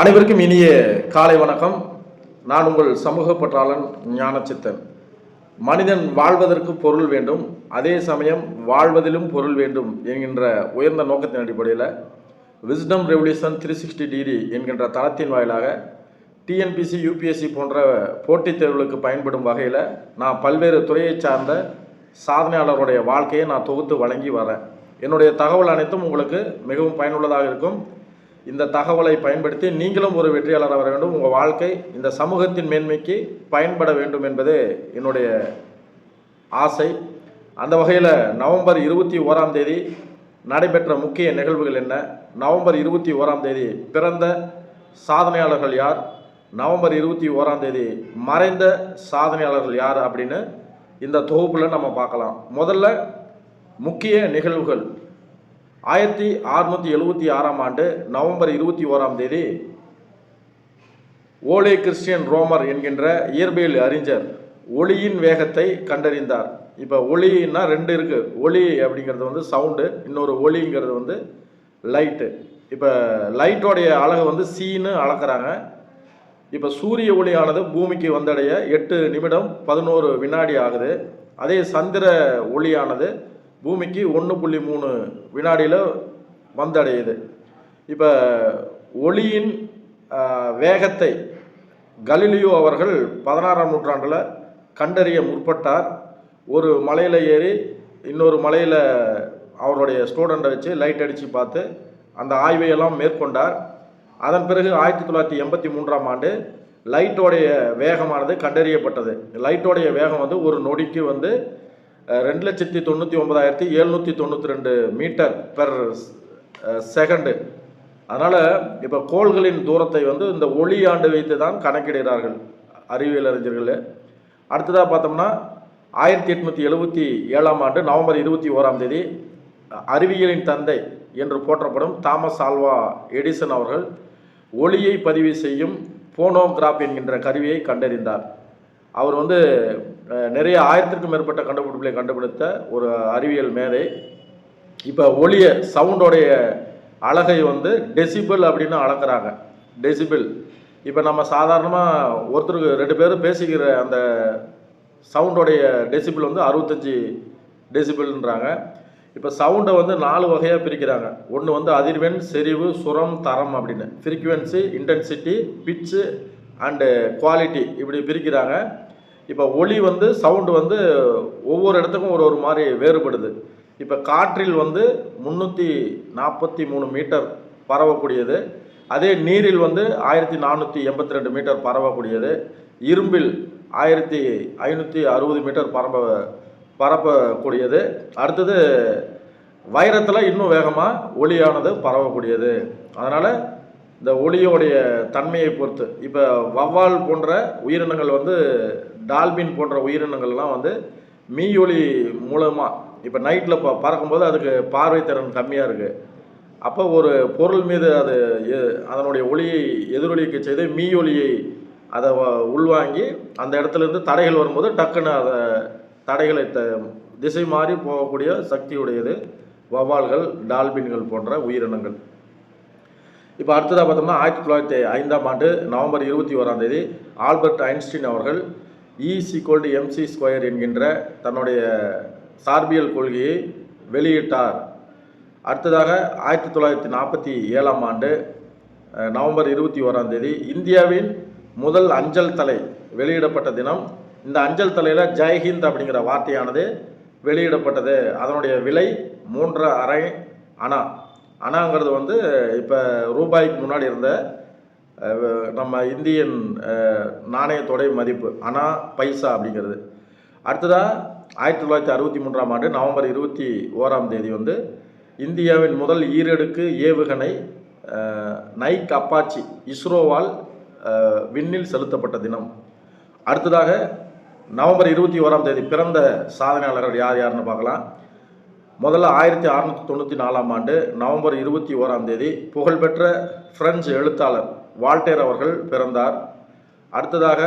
அனைவருக்கும் இனிய காலை வணக்கம். நான் உங்கள் சமூக பற்றாளன் ஞானச்சித்தன். மனிதன் வாழ்வதற்கு பொருள் வேண்டும். அதே சமயம் வாழ்வதிலும் பொருள் வேண்டும் என்கின்ற உயர்ந்த நோக்கத்தின் அடிப்படையில் wisdom revolution three sixty degree என்கின்ற தளத்தின் வாயிலாக டிஎன்பிசி யூபிஎஸ்சி போன்ற போட்டித் தேர்வுகளுக்கு பயன்படும் வகையில் நான் பல்வேறு துறையை சார்ந்த சாதனையாளருடைய வாழ்க்கையை நான் தொகுத்து வழங்கி வரேன். என்னுடைய தகவல் அனைத்தும் உங்களுக்கு மிகவும் பயனுள்ளதாக இருக்கும். இந்த தகவலை பயன்படுத்தி நீங்களும் ஒரு வெற்றியாளராக வர வேண்டும். உங்கள் வாழ்க்கை இந்த சமூகத்தின் மேன்மைக்கு பயன்பட வேண்டும் என்பது என்னுடைய ஆசை. அந்த வகையில் நவம்பர் இருபத்தி ஓராம் தேதி நடைபெற்ற முக்கிய நிகழ்வுகள் என்ன? நவம்பர் இருபத்தி ஓராம் தேதி பிறந்த சாதனையாளர்கள் யார்? நவம்பர் இருபத்தி ஓராம் தேதி மறைந்த சாதனையாளர்கள் யார் அப்படின்னு இந்த தொகுப்பில் நம்ம பார்க்கலாம். முதல்ல முக்கிய நிகழ்வுகள். ஆயிரத்தி அறுநூற்றி எழுபத்தி ஆறாம் ஆண்டு நவம்பர் இருபத்தி ஓராம் தேதி ஓலே கிறிஸ்டியன் ரோமர் என்கின்ற இயற்பியல் அறிஞர் ஒளியின் வேகத்தை கண்டறிந்தார். இப்போ ஒளின்னா ரெண்டு இருக்குது ஒளி அப்படிங்கிறது வந்து சவுண்டு இன்னொரு ஒளிங்கிறது வந்து லைட்டு இப்போ லைட்டோடைய அழகு வந்து சீன்னு அளக்குறாங்க. இப்போ சூரிய ஒளியானது பூமிக்கு வந்தடைய எட்டு நிமிடம் பதினோரு வினாடி ஆகுது. அதே சந்திர ஒளியானது பூமிக்கு ஒன்று புள்ளி மூணு வினாடியில் வந்தடையுது. இப்போ ஒளியின் வேகத்தை கலிலியோ அவர்கள் பதினாறாம் நூற்றாண்டில் கண்டறிய முற்பட்டார். ஒரு மலையில் ஏறி இன்னொரு மலையில் அவருடைய ஸ்டூடெண்ட்டை வச்சு லைட் அடித்து பார்த்து அந்த ஆய்வையெல்லாம் மேற்கொண்டார். அதன் பிறகு ஆயிரத்தி தொள்ளாயிரத்தி எண்பத்தி மூன்றாம் ஆண்டு லைட்டோடைய வேகமானது கண்டறியப்பட்டது. லைட்டோடைய வேகம் வந்து ஒரு நொடிக்கு வந்து ரெண்டு லட்சத்தி தொண்ணூற்றி ஒன்பதாயிரத்தி எழுநூற்றி தொண்ணூற்றி ரெண்டு மீட்டர் பெர் செகண்டு அதனால் இப்போ கோள்களின் தூரத்தை வந்து இந்த ஒளி ஆண்டு வைத்து தான் கணக்கிடுகிறார்கள் அறிவியல் அறிஞர்கள். அடுத்ததாக பார்த்தோம்னா ஆயிரத்தி எட்நூற்றி எழுபத்தி ஏழாம் ஆண்டு நவம்பர் இருபத்தி ஓராம் தேதி அறிவியலின் தந்தை என்று போற்றப்படும் தாமஸ் ஆல்வா எடிசன் அவர்கள் ஒளியை பதிவு செய்யும் போனோகிராப் என்கின்ற கருவியை கண்டறிந்தார். அவர் வந்து நிறைய ஆயிரத்திற்கும் மேற்பட்ட கண்டுபிடிப்புகளை கண்டுபிடித்த ஒரு அறிவியல் மேதை. இப்போ ஒளிய சவுண்டோடைய அழகை வந்து டெசிபிள் அப்படின்னு அளக்குறாங்க. டெசிபிள். இப்போ நம்ம சாதாரணமாக ஒருத்தருக்கு ரெண்டு பேரும் பேசிக்கிற அந்த சவுண்டோடைய டெசிபிள் வந்து அறுபத்தஞ்சி டெசிபிள்ன்றாங்க. இப்போ சவுண்டை வந்து நாலு வகையாக பிரிக்கிறாங்க. ஒன்று வந்து அதிர்வெண் செறிவு சுரம் தரம் அப்படின்னு. Frequency intensity pitch and quality இப்படி பிரிக்கிறாங்க. இப்போ ஒளி வந்து சவுண்டு வந்து ஒவ்வொரு இடத்துக்கும் ஒரு ஒரு மாதிரி வேறுபடுது. இப்போ காற்றில் வந்து முந்நூற்றி நாற்பத்தி மூணு மீட்டர் பரவக்கூடியது. அதே நீரில் வந்து ஆயிரத்தி நானூற்றி எண்பத்தி ரெண்டு மீட்டர் பரவக்கூடியது. இரும்பில் ஆயிரத்தி ஐநூற்றி அறுபது மீட்டர் பரம்ப பரப்பக்கூடியது. அடுத்தது வைரத்தில் இன்னும் வேகமாக ஒளியானது பரவக்கூடியது. அதனால் இந்த ஒளியோடைய தன்மையை பொறுத்து இப்போ வவ்வால் போன்ற உயிரினங்கள் வந்து டால்பின் போன்ற உயிரினங்கள்லாம் வந்து மீயொலி மூலமாக இப்போ நைட்டில் ப பறக்கும்போது அதுக்கு பார்வை திறன் கம்மியாக இருக்குது அப்போ ஒரு பொருள் மீது அது எ- அதனுடைய ஒளியை எதிரொலிக்க செய்து மீயொலியை அதை உள்வாங்கி அந்த இடத்துல இருந்து தடைகள் வரும்போது டக்குன்னு அதை தடைகளை த திசை மாறி போகக்கூடிய சக்தியுடையது வவால்கள் டால்பின்கள் போன்ற உயிரினங்கள். இப்போ அடுத்ததாக பார்த்தோம்னா ஆயிரத்தி தொள்ளாயிரத்தி ஐந்தாம் ஆண்டு நவம்பர் இருபத்தி ஓராம் தேதி ஆல்பர்ட் ஐன்ஸ்டீன் அவர்கள் E equal to MC square என்கின்ற தன்னுடைய சார்பியல் கொள்கையை வெளியிட்டார். அடுத்ததாக ஆயிரத்தி தொள்ளாயிரத்தி நாற்பத்தி ஏழாம் ஆண்டு நவம்பர் இருபத்தி ஓராம் தேதி இந்தியாவின் முதல் அஞ்சல் தலை வெளியிடப்பட்ட தினம். இந்த அஞ்சல் தலையில் ஜெய்ஹிந்த் அப்படிங்கிற வார்த்தையானது வெளியிடப்பட்டது. அதனுடைய விலை மூன்று அரை அணா. அணாங்கிறது வந்து இப்போ ரூபாய்க்கு முன்னாடி இருந்த நம்ம இந்தியன் நாணயத்தோடைய மதிப்பு ஆனால் பைசா அப்படிங்கிறது. அடுத்ததாக ஆயிரத்தி தொள்ளாயிரத்தி அறுபத்தி மூன்றாம் ஆண்டு நவம்பர் இருபத்தி ஓராம் தேதி வந்து இந்தியாவின் முதல் ஈரடுக்கு ஏவுகணை நைக் அப்பாச்சி இஸ்ரோவால் விண்ணில் செலுத்தப்பட்ட தினம். அடுத்ததாக நவம்பர் இருபத்தி ஓராம் தேதி பிறந்த சாதனையாளர்கள் யார் யாருன்னு பார்க்கலாம். முதல்ல ஆயிரத்தி அறுநூற்றி தொண்ணூற்றி நாலாம் ஆண்டு நவம்பர் இருபத்தி ஓராம் தேதி புகழ்பெற்ற பிரெஞ்சு எழுத்தாளர் வால்டேர் அவர்கள் பிறந்தார். அடுத்ததாக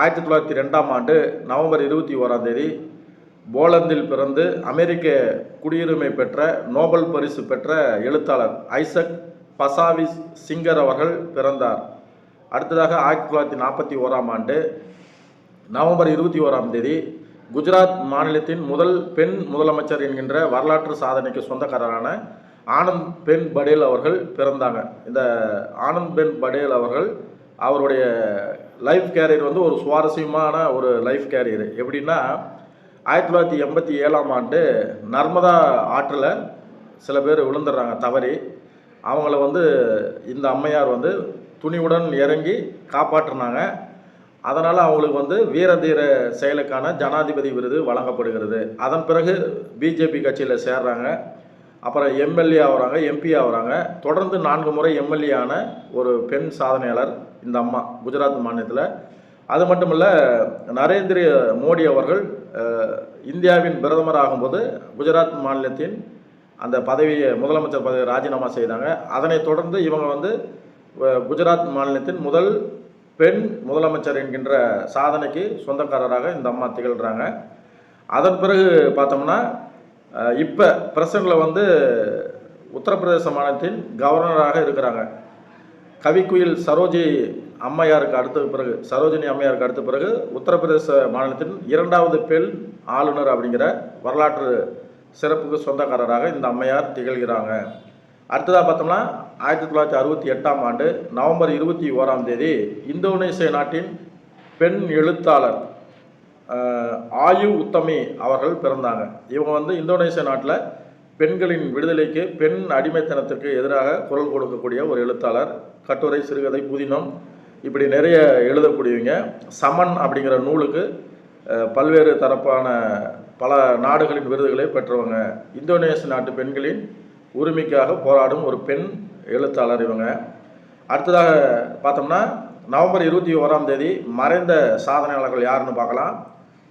ஆயிரத்தி தொள்ளாயிரத்தி ரெண்டாம் ஆண்டு நவம்பர் இருபத்தி ஓராம் தேதி போலந்தில் பிறந்து அமெரிக்க குடியுரிமை பெற்ற நோபல் பரிசு பெற்ற எழுத்தாளர் ஐசக் பசாவி சிங்கர் அவர்கள் பிறந்தார். அடுத்ததாக ஆயிரத்தி தொள்ளாயிரத்தி நாற்பத்தி ஓராம் ஆண்டு நவம்பர் இருபத்தி ஓராம் தேதி குஜராத் மாநிலத்தின் முதல் பெண் முதலமைச்சர் என்கின்ற வரலாற்று சாதனைக்கு சொந்தக்காரரான ஆனந்த் பென் படேல் அவர்கள் பிறந்தாங்க. இந்த ஆனந்த் பென் படேல் அவர்கள் அவருடைய லைஃப் கேரியர் வந்து ஒரு சுவாரஸ்யமான ஒரு லைஃப் கேரியர். எப்படின்னா ஆயிரத்தி தொள்ளாயிரத்தி எண்பத்தி ஏழாம் ஆண்டு நர்மதா ஆற்றில் சில பேர் விழுந்துடுறாங்க தவறி. அவங்கள வந்து இந்த அம்மையார் வந்து துணிவுடன் இறங்கி காப்பாற்றினாங்க. அதனால் அவங்களுக்கு வந்து வீரதீர செயலுக்கான ஜனாதிபதி விருது வழங்கப்படுகிறது. அதன் பிறகு பிஜேபி கட்சியில் சேர்றாங்க. அப்புறம் எம்எல்ஏ ஆகிறாங்க எம்பி ஆகுறாங்க தொடர்ந்து நான்கு முறை எம்எல்ஏ ஆன ஒரு பெண் சாதனையாளர் இந்த அம்மா குஜராத் மாநிலத்தில். அது மட்டும் இல்லை நரேந்திர மோடி அவர்கள் இந்தியாவின் பிரதமர் ஆகும்போது குஜராத் மாநிலத்தின் அந்த பதவியை முதலமைச்சர் பதவியை ராஜினாமா செய்தாங்க. அதனைத் தொடர்ந்து இவங்க வந்து குஜராத் மாநிலத்தின் முதல் பெண் முதலமைச்சர் என்கின்ற சாதனைக்கு சொந்தக்காரராக இந்த அம்மா திகழ்கிறாங்க அதன் பிறகு பார்த்தோம்னா இப்போ பிரசண்டில் வந்து உத்தரப்பிரதேச மாநிலத்தின் கவர்னராக இருக்கிறாங்க. கவிக்குயில் சரோஜி அம்மையாருக்கு அடுத்த பிறகு சரோஜினி அம்மையாருக்கு அடுத்த பிறகு உத்தரப்பிரதேச மாநிலத்தின் இரண்டாவது பெண் ஆளுநர் அப்படிங்கிற வரலாற்று சிறப்புக்கு சொந்தக்காரராக இந்த அம்மையார் திகழ்கிறாங்க. அடுத்ததாக பார்த்தோம்னா ஆயிரத்தி தொள்ளாயிரத்தி அறுபத்தி எட்டாம் ஆண்டு நவம்பர் இருபத்தி ஓராம் தேதி இந்தோனேசிய நாட்டின் பெண் எழுத்தாளர் ஆயு உத்தமி அவர்கள் பிறந்தாங்க. இவங்க வந்து இந்தோனேசிய நாட்டில் பெண்களின் விடுதலைக்கு பெண் அடிமைத்தனத்திற்கு எதிராக குரல் கொடுக்கக்கூடிய ஒரு எழுத்தாளர். கட்டுரை சிறுகதை புதினம் இப்படி நிறைய எழுதக்கூடியவங்க. சமன் அப்படிங்கிற நூலுக்கு பல்வேறு தரப்பான பல நாடுகளின் விருதுகளை பெற்றவங்க. இந்தோனேசிய நாட்டு பெண்களின் உரிமைக்காக போராடும் ஒரு பெண் எழுத்தாளர் இவங்க. அடுத்ததாக பார்த்தோம்னா நவம்பர் இருபத்தி ஓராம் தேதி மறைந்த சாதனையாளர்கள் யாருன்னு பார்க்கலாம்.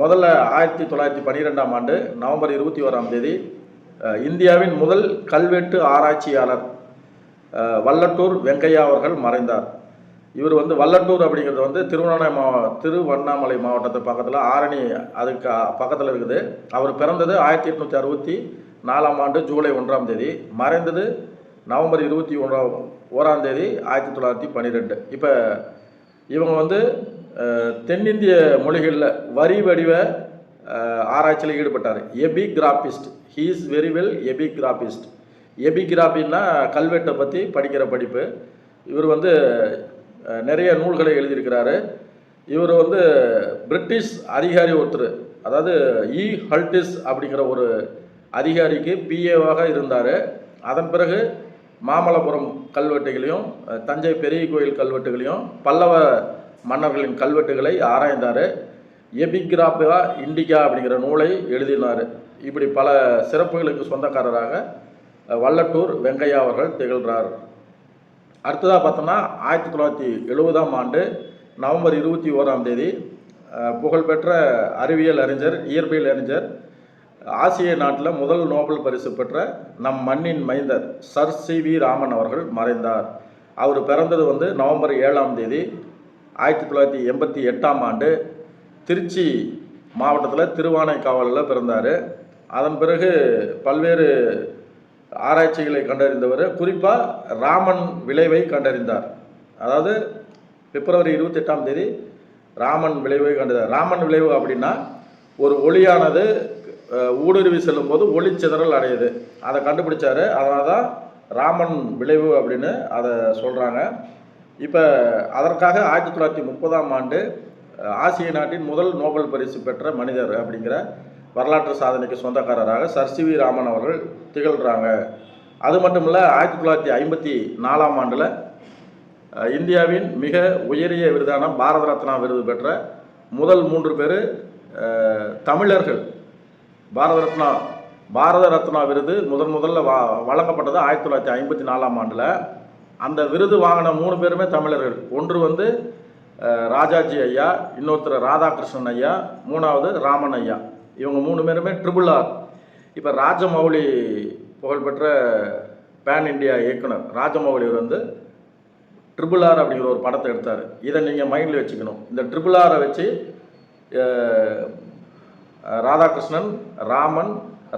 முதல்ல ஆயிரத்தி தொள்ளாயிரத்தி பன்னிரெண்டாம் ஆண்டு நவம்பர் இருபத்தி ஓராம் தேதி இந்தியாவின் முதல் கல்வெட்டு ஆராய்ச்சியாளர் வல்லட்டூர் வெங்கையா அவர்கள் மறைந்தார். இவர் வந்து வல்லட்டூர் அப்படிங்கிறது வந்து திருவண்ணாமலை மாவ திருவண்ணாமலை மாவட்டத்து பக்கத்தில் ஆரணி அதுக்கு பக்கத்தில் இருக்குது. அவர் பிறந்தது ஆயிரத்தி எட்நூற்றி அறுபத்தி நாலாம் ஆண்டு ஜூலை ஒன்றாம் தேதி மறைந்தது நவம்பர் இருபத்தி ஒன்றாம் ஓராம் தேதி ஆயிரத்தி தொள்ளாயிரத்தி பன்னிரெண்டு இப்போ இவங்க வந்து தென்னிந்திய மொழிகளில் வரி வடிவ ஆராய்ச்சியில் ஈடுபட்டார். Epigraphist he is very well epigraphist எபிகிராபின்னா கல்வெட்டை பற்றி படிக்கிற படிப்பு. இவர் வந்து நிறைய நூல்களை எழுதியிருக்கிறாரு. இவர் வந்து பிரிட்டிஷ் அதிகாரி ஒருத்தர். அதாவது e. இ ஹல்டிஸ் அப்படிங்கிற ஒரு அதிகாரிக்கு பிஏவாக இருந்தார். அதன் பிறகு மாமல்லபுரம் கல்வெட்டுகளையும் தஞ்சை பெரிய கோயில் கல்வெட்டுகளையும் பல்லவ மன்னர்களின் கல்வெட்டுகளை ஆராய்ந்தார். எபிகிராபியா இண்டிகா அப்படிங்கிற நூலை எழுதினார். இப்படி பல சிறப்புகளுக்கு சொந்தக்காரராக வல்லட்டூர் வெங்கையா அவர்கள் திகழ்கிறார் அடுத்ததாக பார்த்தோம்னா ஆயிரத்தி தொள்ளாயிரத்தி எழுபதாம் ஆண்டு நவம்பர் இருபத்தி ஓராம் தேதி புகழ்பெற்ற அறிவியல் அறிஞர் இயற்பியல் அறிஞர் ஆசிய நாட்டில் முதல் நோபல் பரிசு பெற்ற நம் மண்ணின் மைந்தர் சர் சி வி ராமன் அவர்கள் மறைந்தார். அவர் பிறந்தது வந்து நவம்பர் ஏழாம் தேதி ஆயிரத்தி தொள்ளாயிரத்தி எண்பத்தி எட்டாம் ஆண்டு திருச்சி மாவட்டத்தில் திருவானைக்காவலில் பிறந்தார். அதன் பிறகு பல்வேறு ஆராய்ச்சிகளை கண்டறிந்தவர். குறிப்பாக ராமன் விளைவை கண்டறிந்தார். அதாவது பிப்ரவரி இருபத்தி எட்டாம் தேதி ராமன் விளைவை கண்டறிந்தார். ராமன் விளைவு அப்படின்னா ஒரு ஒளியானது ஊடுருவி செல்லும்போது சிதறல் அடையுது. அதை கண்டுபிடிச்சாரு. அதனால தான் ராமன் விளைவு அப்படின்னு அதை சொல்கிறாங்க இப்போ அதற்காக ஆயிரத்தி தொள்ளாயிரத்தி முப்பதாம் ஆண்டு ஆசிய நாட்டின் முதல் நோபல் பரிசு பெற்ற மனிதர் அப்படிங்கிற வரலாற்று சாதனைக்கு சொந்தக்காரராக சர் சி வி ராமன் அவர்கள் திகழ்கிறாங்க அது மட்டும் இல்லை ஆயிரத்தி தொள்ளாயிரத்தி ஐம்பத்தி நாலாம் ஆண்டில் இந்தியாவின் மிக உயரிய விருதான பாரத ரத்னா விருது பெற்ற முதல் மூன்று பேர் தமிழர்கள். பாரத ரத்னா பாரத ரத்னா விருது முதன் முதல்ல வா வழங்கப்பட்டது ஆயிரத்தி தொள்ளாயிரத்தி ஐம்பத்தி நாலாம் ஆண்டில். அந்த விருது வாங்கின மூணு பேருமே தமிழர்கள். ஒன்று வந்து ராஜாஜி ஐயா இன்னொருத்தர் ராதாகிருஷ்ணன் ஐயா மூணாவது ராமன் ஐயா. இவங்க மூணு பேருமே ட்ரிபிள் ஆர் இப்போ ராஜமௌலி புகழ்பெற்ற பேன் இண்டியா இயக்குனர் ராஜமௌலி வந்து ட்ரிபிள் ஆர் அப்படிங்கிற ஒரு படத்தை எடுத்தார். இதை நீங்கள் மைண்டில் வச்சுக்கணும். இந்த ட்ரிபிள் ஆரை வச்சு ராதாகிருஷ்ணன் ராமன்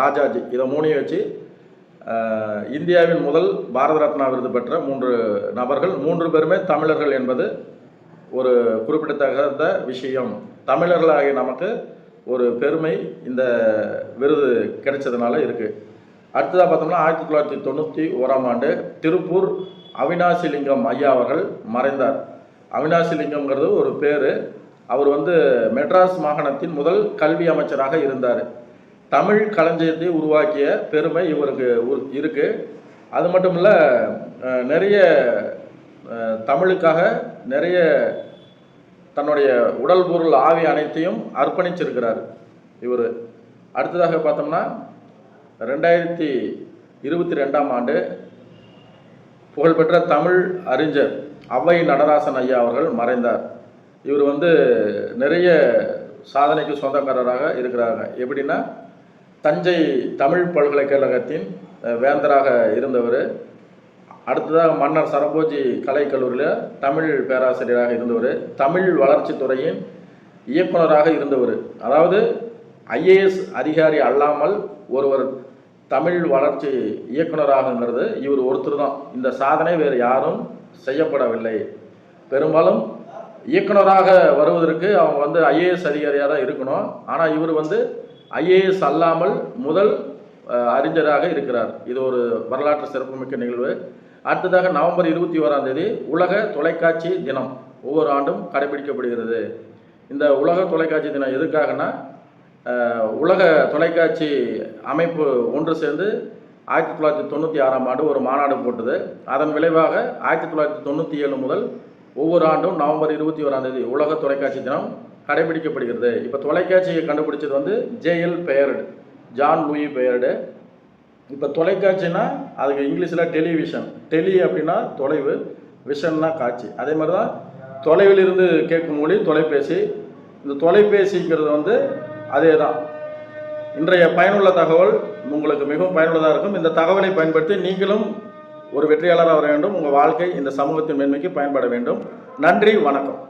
ராஜாஜி இதை மூணையும் வச்சு இந்தியாவின் முதல் பாரத ரத்னா விருது பெற்ற மூன்று நபர்கள் மூன்று பேருமே தமிழர்கள் என்பது ஒரு குறிப்பிடத்தகுந்த விஷயம். தமிழர்களாகிய நமக்கு ஒரு பெருமை இந்த விருது கிடைச்சதுனால இருக்குது அடுத்ததாக பார்த்தோம்னா ஆயிரத்தி தொள்ளாயிரத்தி தொண்ணூற்றி ஓராம் ஆண்டு திருப்பூர் அவினாசிலிங்கம் ஐயா அவர்கள் மறைந்தார். அவினாசிலிங்கம்ங்கிறது ஒரு பேர். அவர் வந்து மெட்ராஸ் மாகாணத்தின் முதல் கல்வி அமைச்சராக இருந்தார். தமிழ் களஞ்சியத்தை உருவாக்கிய பெருமை இவருக்கு உரு- இருக்கு. அது மட்டும் இல்லை நிறைய தமிழுக்காக நிறைய தன்னுடைய உடல் பொருள் ஆவி அனைத்தையும் அர்ப்பணிச்சிருக்கிறார் இவர். அடுத்ததாக பார்த்தோம்னா ரெண்டாயிரத்தி இருபத்தி ரெண்டாம் ஆண்டு புகழ்பெற்ற தமிழ் அறிஞர் அவ்வை நடராசன் ஐயா அவர்கள் மறைந்தார். இவர் வந்து நிறைய சாதனைக்கு சொந்தக்காரராக இருக்கிறாங்க. எப்படின்னா தஞ்சை தமிழ் பல்கலைக்கழகத்தின் வேந்தராக இருந்தவர். அடுத்ததாக மன்னர் சரபோஜி கலைக்கல்லூரியில் தமிழ் பேராசிரியராக இருந்தவர். தமிழ் வளர்ச்சி துறையின் இயக்குனராக இருந்தவர். அதாவது ஐஏஎஸ் அதிகாரி அல்லாமல் ஒருவர் தமிழ் வளர்ச்சி இயக்குனராகங்கிறது இவர் ஒருத்தர் தான். இந்த சாதனை வேறு யாரும் செய்யப்படவில்லை. பெரும்பாலும் இயக்குனராக வருவதற்கு அவங்க வந்து ஐஏஎஸ் அதிகாரியாக தான் இருக்கணும். ஆனால் இவர் வந்து ஐஏஎஸ் அல்லாமல் முதல் அறிஞராக இருக்கிறார். இது ஒரு வரலாற்று சிறப்புமிக்க நிகழ்வு. அடுத்ததாக நவம்பர் இருபத்தி ஓராம் தேதி உலக தொலைக்காட்சி தினம் ஒவ்வொரு ஆண்டும் கடைபிடிக்கப்படுகிறது. இந்த உலக தொலைக்காட்சி தினம் எதுக்காகனா உலக தொலைக்காட்சி அமைப்பு ஒன்று சேர்ந்து ஆயிரத்தி தொள்ளாயிரத்தி தொண்ணூற்றி ஆறாம் ஆண்டு ஒரு மாநாடு போட்டது. அதன் விளைவாக ஆயிரத்தி தொள்ளாயிரத்தி தொண்ணூற்றி ஏழு முதல் ஒவ்வொரு ஆண்டும் நவம்பர் இருபத்தி ஓராம் தேதி உலக தொலைக்காட்சி தினம் கடைபிடிக்கப்படுகிறது. இப்போ தொலைக்காட்சியை கண்டுபிடிச்சது வந்து JL Baird John Logie Baird இப்போ தொலைக்காட்சினா அதுக்கு இங்கிலீஷில் டெலிவிஷன். டெலி அப்படின்னா தொலைவு விஷன்னா காட்சி. அதே மாதிரி தான் தொலைவில் இருந்து கேட்கும் மொழி தொலைபேசி. இந்த தொலைபேசிங்கிறது வந்து அதே தான் இன்றைய பயனுள்ள தகவல் உங்களுக்கு மிகவும் பயனுள்ளதாக இருக்கும். இந்த தகவலை பயன்படுத்தி நீங்களும் ஒரு வெற்றியாளராக வர வேண்டும். உங்கள் வாழ்க்கை இந்த சமூகத்தின் மேன்மைக்கு பயன்பட வேண்டும். நன்றி வணக்கம்.